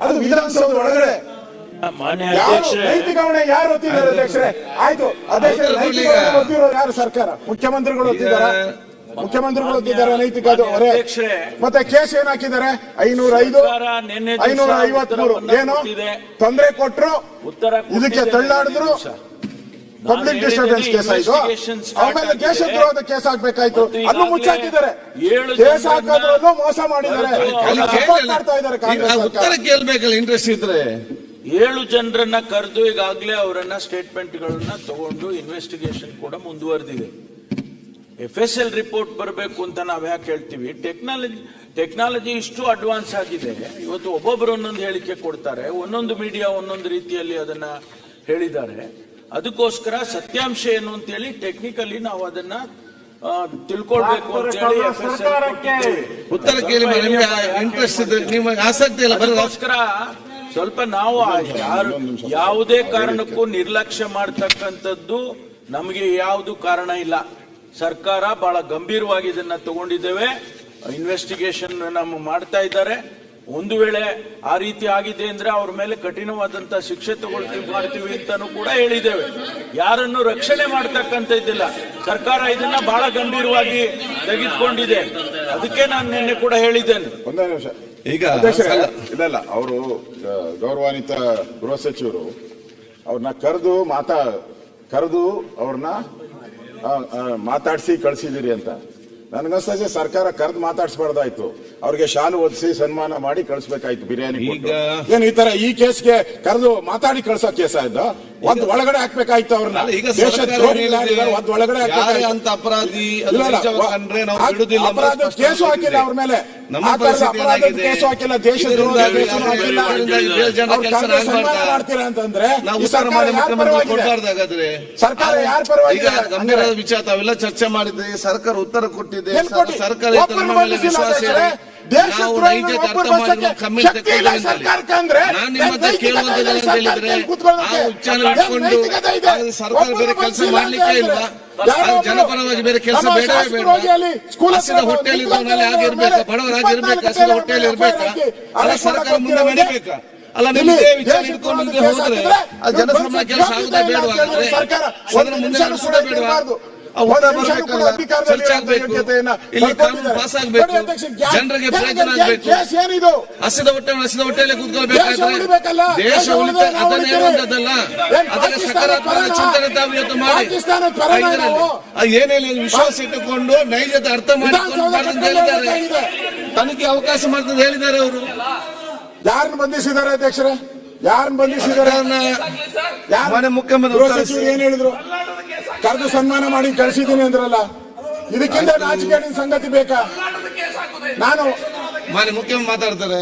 ಅದು ವಿಧಾನಸೌಧ ಒಳಗಡೆ. ಮಾನ್ಯ ಯಾರು ಒತ್ತಿದ್ದಾರೆ ಅಧ್ಯಕ್ಷರೇ? ಆಯ್ತು ಅಧ್ಯಕ್ಷರೇ ನೈತಿಕವಣೆ ಯಾರು ಸರ್ಕಾರ? ಮುಖ್ಯಮಂತ್ರಿಗಳು ಒತ್ತಿದ್ದಾರ ಮುಖ್ಯಮಂತ್ರಿಗಳು ಒತ್ತಿದ್ದಾರೆ ನೈತಿಕ ಅದು. ಮತ್ತೆ ಕೇಸ್ ಏನ್ ಹಾಕಿದ್ದಾರೆ? ಐನೂರ ಐದು ಐನೂರ ಐವತ್ಮೂರು ಏನು. ತೊಂದರೆ ಕೊಟ್ರು. ಇದಕ್ಕೆ ತಳ್ಳಾಡಿದ್ರು. ಪಬ್ಲಿಕ್ ಡಿಸ್ಟರ್ಬೆನ್ಸ್ ಕೇಸ್ ಆಯ್ತು ಆಮೇಲೆ ದೇಶ ದ್ರೋಹದ ಕೇಸ್ ಆಗ್ಬೇಕಾಯ್ತು. ಅದು ಅದನ್ನು ಮುಚ್ಚಾಕಿದ್ದಾರೆ. ದೇಶ ಕೇಸ್ ಹಾಕೋದ್ರಲ್ಲೂ ಮೋಸ ಮಾಡಿದ್ದಾರೆ. ಮಾಡ್ತಾ ಇದ್ದಾರೆ ಕಾಂಗ್ರೆಸ್ ಉತ್ತರ ಕೇಳ್ಬೇಕಲ್ಲ ಇಂಟ್ರೆಸ್ಟ್ ಇದ್ರೆ. ಏಳು ಜನರನ್ನ ಕರೆದು ಈಗಾಗಲೇ ಅವರನ್ನ ಸ್ಟೇಟ್ಮೆಂಟ್ ಗಳನ್ನ ತಗೊಂಡು ಇನ್ವೆಸ್ಟಿಗೇಷನ್ ಕೂಡ ಮುಂದುವರೆದಿದೆ. ಎಫ್ ಎಸ್ ಎಲ್ ರಿಪೋರ್ಟ್ ಬರಬೇಕು ಅಂತ ನಾವು ಯಾಕೆ ಹೇಳ್ತೀವಿ? ಟೆಕ್ನಾಲಜಿ ಟೆಕ್ನಾಲಜಿ ಇಷ್ಟು ಅಡ್ವಾನ್ಸ್ ಆಗಿದೆ. ಇವತ್ತು ಒಬ್ಬೊಬ್ಬರು ಒಂದೊಂದು ಹೇಳಿಕೆ ಕೊಡ್ತಾರೆ. ಒಂದೊಂದು ಮೀಡಿಯಾ ಒಂದೊಂದು ರೀತಿಯಲ್ಲಿ ಅದನ್ನ ಹೇಳಿದ್ದಾರೆ. ಅದಕ್ಕೋಸ್ಕರ ಸತ್ಯಾಂಶ ಏನು ಅಂತೇಳಿ ಟೆಕ್ನಿಕಲಿ ನಾವು ಅದನ್ನ ತಿಳ್ಕೊಳ್ಬೇಕು ಅಂತ ಹೇಳಿ ಎಫ್ ಉತ್ತರ ಕೇಳಿ ನಿಮ್ಗೆ ಇಂಟ್ರೆಸ್ಟ್ ಇದೆ ನಿಮಗೆ ಆಸಕ್ತಿ ಇಲ್ಲ ಅದಕ್ಕೋಸ್ಕರ ಸ್ವಲ್ಪ ನಾವು ಯಾರು ಯಾವುದೇ ಕಾರಣಕ್ಕೂ ನಿರ್ಲಕ್ಷ್ಯ ಮಾಡ್ತಕ್ಕಂಥದ್ದು ನಮಗೆ ಯಾವುದು ಕಾರಣ ಇಲ್ಲ. ಸರ್ಕಾರ ಬಹಳ ಗಂಭೀರವಾಗಿ ಇದನ್ನ ತಗೊಂಡಿದ್ದೇವೆ. ಇನ್ವೆಸ್ಟಿಗೇಷನ್ ನಮ್ಮ ಮಾಡ್ತಾ ಇದ್ದಾರೆ. ಒಂದು ವೇಳೆ ಆ ರೀತಿ ಆಗಿದೆ ಅಂದ್ರೆ ಅವ್ರ ಮೇಲೆ ಕಠಿಣವಾದಂತ ಶಿಕ್ಷೆ ತಗೊಳ್ತೀವಿ ಮಾಡ್ತೀವಿ ಅಂತಾನು ಕೂಡ ಹೇಳಿದ್ದೇವೆ. ಯಾರನ್ನು ರಕ್ಷಣೆ ಮಾಡ್ತಕ್ಕಂಥದ್ದಿಲ್ಲ ಸರ್ಕಾರ ಇದನ್ನ ಬಹಳ ಗಂಭೀರವಾಗಿ ತೆಗೆದುಕೊಂಡಿದೆ. ಅದಕ್ಕೆ ನಾನು ನಿನ್ನೆ ಕೂಡ ಹೇಳಿದ್ದೇನೆ. ಒಂದೇ ನಿಮಿಷ. ಈಗ ಇಲ್ಲ ಅವರು ಗೌರವಾನ್ವಿತ ಗೃಹ ಸಚಿವರು ಅವ್ರನ್ನ ಕರೆದು ಮಾತಾ ಕರೆದು ಅವ್ರನ್ನ ಮಾತಾಡಿಸಿ ಕಳಿಸಿದಿರಿ ಅಂತ. ನನಗನ್ಸ್ತದೆ ಸರ್ಕಾರ ಕರೆದು ಮಾತಾಡ್ಸ್ಬಾರ್ದಾಯ್ತು. ಅವ್ರಿಗೆ ಶಾಲು ಒದಿಸಿ ಸನ್ಮಾನ ಮಾಡಿ ಕಳಿಸ್ಬೇಕಾಯ್ತು ಬಿರಿಯಾನಿ ಕೊಟ್ಟು. ಈಗ- ಏನ್ ಈ ತರ ಈ ಕೇಸ್ಗೆ ಕರೆದು ಮಾತಾಡಿ ಕಳ್ಸೋ ಕೇಸ ಆಯ್ತು ಒಂದ್ ಒಳಗಡೆ ಹಾಕ್ಬೇಕಾಯ್ತು ಅವ್ರನ್ನ ಅಲ್ಲ, ಈಗ ದೇಶ ಸರ್ಕಾರ ಒಂದ್ ಒಳಗಡೆ ಯಾರೇ ಹಾಕ್ಬೇಕಾಯ್ತು. ಅಂತ ಅಪರಾಧಿ ಅದು ಇಲ್ಲ, ಇಲ್ಲ, ನಿಜವಾಗಿ ಕಂಡ್ರೆ ನಾವು ಆ- ಬಿಡುದಿಲ್ಲ ಅಂತ ಅಪರಾಧ ಸ್ಪಷ್ಟ ಕೇಸು ಹಾಕಿಲ್ಲ. ಅವ್ರ ಮೇಲೆ ನಮ್ಮ ಆ ಥರದ ಪರಿಸ್ಥಿತಿ ಅಪರಾಧದ ಏನಾಗಿದೆ? ಕೇಸು ಹಾಕಿಲ್ಲ ದೇಶ ಇದರಿಂದ ಕೇಸು ಹಾಕಿಲ್ಲ ಇದರಿಂದ ಏಳು ಜನ ಅವ್ರು ಕೆಲಸ ಕಾಂಗ್ರೆಸ್ ಸನ್ಮಾನ ಆಗ್ಬಾರ್ದಾ? ಮಾಡ್ತೀರಾ ಅಂತಂದ್ರೆ ನಾವು ಈ ಉತ್ತರ ಸರ್ಕಾರ ಯಾರ್ ಪರವಾಗಿದೆ? ಸರ್ಕಾರ ಯಾರ ಪರವಾಗಿ ಈಗ ಗಂಭೀರ ವಿಚಾರ ತಾವೆಲ್ಲ ಚರ್ಚೆ ಮಾಡಿದ್ರಿ ಸರ್ಕಾರ ಉತ್ತರ ಕೊಟ್ಟಿದೆ ಏನ್ ಕೊಟ್ಟಿ? ಸರ್ಕಾರ ಮೇಲೆ ಬಂಧಿಸಿಲ್ಲ ವಿಶ್ವಾಸ ಇದೆ ಅಧ್ಯಕ್ಷರೇ. ಸರ್ಕಾರಕ್ಕೆ ಅಂದ್ರೆ ನಾನು ನಿಮ್ಮ ಹತ್ರ ನೈತಿಕತೆ ಕೇಳುವಂತದ್ದು ಅಂತ ಹೇಳಿದ್ರೆ ಆ ಉಚ್ಚಾರ ಇಟ್ಕೊಂಡು ನೈತಿಕತೆ ಸರ್ಕಾರ ಬೇರೆ ಕೆಲಸ ಮಾಡ್ಲಿಕ್ಕೆ ಇಲ್ವಾ? ಜನಪರವಾಗಿ ಬೇರೆ ಕೆಲಸ ಬೇಡವೇ ಬೇಡ. ಹಸಿದ ಹೊಟ್ಟೆಯಲ್ಲಿ ಇದ್ದವನಲ್ಲಿ ಆಗಿರ್ಬೇಕಾ ಬಡವರಾಗಿ ಇರ್ಬೇಕಾ ಹಸಿದ ಹೊಟ್ಟೆಯಲ್ಲಿ ಇರ್ಬೇಕಾ. ಅಲ್ಲ ಸರ್ಕಾರ ಮುಂದೆ ನಡಿಬೇಕಾ. ಅಲ್ಲ ನಿಮ್ದೇ ವಿಚಾರ ಇಟ್ಕೊಂಡು ದ್ರೋಹದ ಹೋದ್ರೆ ಜನಸಾಮಾನ್ಯ ಕೆಲಸ ಆಗುದೇ ಇಲ್ಲ ಬೇಡವಾ? ಅಂತ ಹೇಳಿದ್ರೆ ಅಂದ್ರೆ ಸರ್ಕಾರ ಅದನ್ನ ಒಂದು ಮುಂದೆ ನಡೆಸೋದೇ ಬೇಡವಾ? ಜನರಿಗೆ ಪ್ರಯೋಜನ ಆಗಬೇಕು. ಹಸಿದ ಹೊಟ್ಟೆ ಹಸಿದ ಹೊಟ್ಟೆಯಲ್ಲಿ ಕೂತ್ಕೊಳ್ಬೇಕಾದ್ರೆ ದೇಶ ದೇಶ ಉಳಿತ ಉಳಿದ್ರೆ ನಾವು ಅದನ್ನೇ ಉಳಿತೀವಿ. ಹೇಳುವಂತದ್ದಲ್ಲ ಏನ್ ಅದಕ್ಕೆ ಸಕಾರಾತ್ಮಕ ಚಿಂತನೆ ತಾವು ಇವತ್ತು ಮಾಡಿ. ಏನೇನು ವಿಶ್ವಾಸ ಇಟ್ಟುಕೊಂಡು ನೈಜತೆ ಅರ್ಥ ಮಾಡಿಕೊಂಡು ಹೇಳಿದ್ದಾರೆ ತನಿಖೆ ಅವಕಾಶ ಮಾಡ್ತದೆ ಹೇಳಿದ್ದಾರೆ ಅವರು. ಯಾರನ್ನು ಬಂಧಿಸಿದ್ದಾರೆ ಅಧ್ಯಕ್ಷರೇ? ಯಾರನ್ನು ಬಂಧಿಸಿದ್ದಾರೆ? ಮುಖ್ಯಮಂತ್ರಿ ಏನ್ ಹೇಳಿದ್ರು? ಕರೆದು ಸನ್ಮಾನ ಮಾಡಿ ಕಳಿಸಿದ್ದೀನಿ ಅಂದ್ರಲ್ಲ ಇದಕ್ಕಿಂತ ರಾಜಕೀಯ ಸಂಗತಿ ಬೇಕಾ? ನಾನು ಮಾನ್ಯ ಮುಖ್ಯಮಂತ್ರಿ ಮಾತಾಡ್ತಾರೆ.